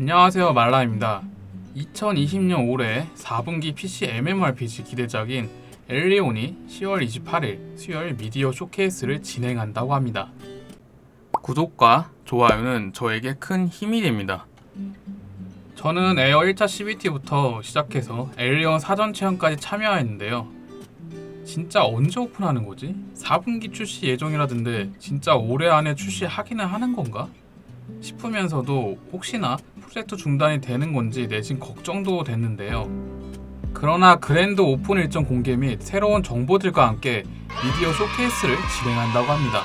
안녕하세요 말라입니다. 2020년 올해 4분기 PC MMORPG 기대작인 엘리온이 10월 28일 수요일 미디어 쇼케이스를 진행한다고 합니다. 구독과 좋아요는 저에게 큰 힘이 됩니다. 저는 에어 1차 CBT부터 시작해서 엘리온 사전 체험까지 참여했는데요. 진짜 언제 오픈하는 거지? 4분기 출시 예정이라던데 진짜 올해 안에 출시하기는 하는 건가? 싶으면서도 혹시나 프로젝트 중단이 되는 건지 내심 걱정도 됐는데요. 그러나 그랜드 오픈 일정 공개 및 새로운 정보들과 함께 미디어 쇼케이스를 진행한다고 합니다.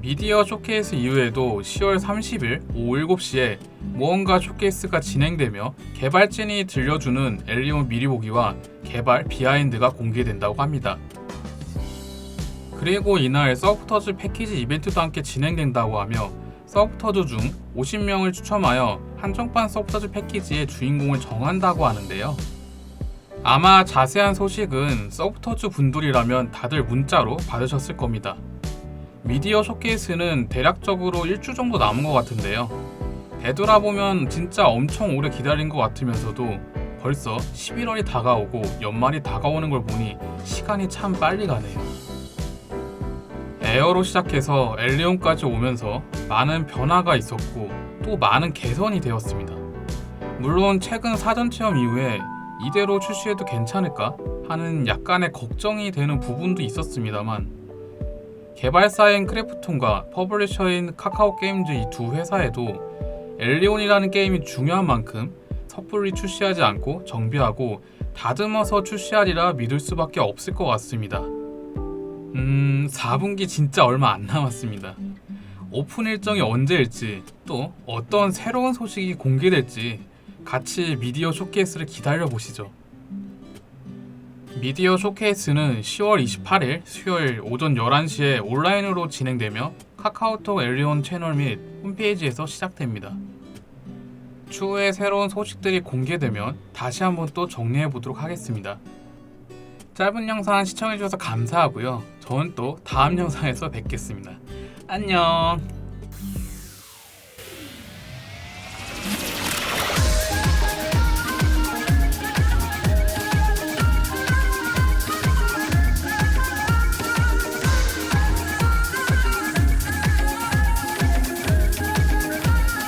미디어 쇼케이스 이후에도 10월 30일 오후 7시에 무언가 쇼케이스가 진행되며 개발진이 들려주는 엘리온 미리 보기와 개발 비하인드가 공개된다고 합니다. 그리고 이날 서브터즈 패키지 이벤트도 함께 진행된다고 하며 서브터즈 중 50명을 추첨하여 한정판 서브터즈 패키지의 주인공을 정한다고 하는데요. 아마 자세한 소식은 서브터즈 분들이라면 다들 문자로 받으셨을 겁니다. 미디어 쇼케이스는 대략적으로 일주 정도 남은 것 같은데요. 되돌아보면 진짜 엄청 오래 기다린 것 같으면서도 벌써 11월이 다가오고 연말이 다가오는 걸 보니 시간이 참 빨리 가네요. 에어로 시작해서 엘리온까지 오면서 많은 변화가 있었고 또 많은 개선이 되었습니다. 물론 최근 사전 체험 이후에 이대로 출시해도 괜찮을까 하는 약간의 걱정이 되는 부분도 있었습니다만 개발사인 크래프톤과 퍼블리셔인 카카오 게임즈 이 두 회사에도 엘리온이라는 게임이 중요한 만큼 섣불리 출시하지 않고 정비하고 다듬어서 출시하리라 믿을 수밖에 없을 것 같습니다. 음, 4분기 진짜 얼마 안 남았습니다. 오픈 일정이 언제일지 또 어떤 새로운 소식이 공개될지 같이 미디어 쇼케이스를 기다려 보시죠. 미디어 쇼케이스는 10월 28일 수요일 오전 11시에 온라인으로 진행되며 카카오톡 엘리온 채널 및 홈페이지에서 시작됩니다. 추후에 새로운 소식들이 공개되면 다시 한번 또 정리해 보도록 하겠습니다. 짧은 영상 시청해 주셔서 감사하고요. 저는 또 다음 영상에서 뵙겠습니다. 안녕.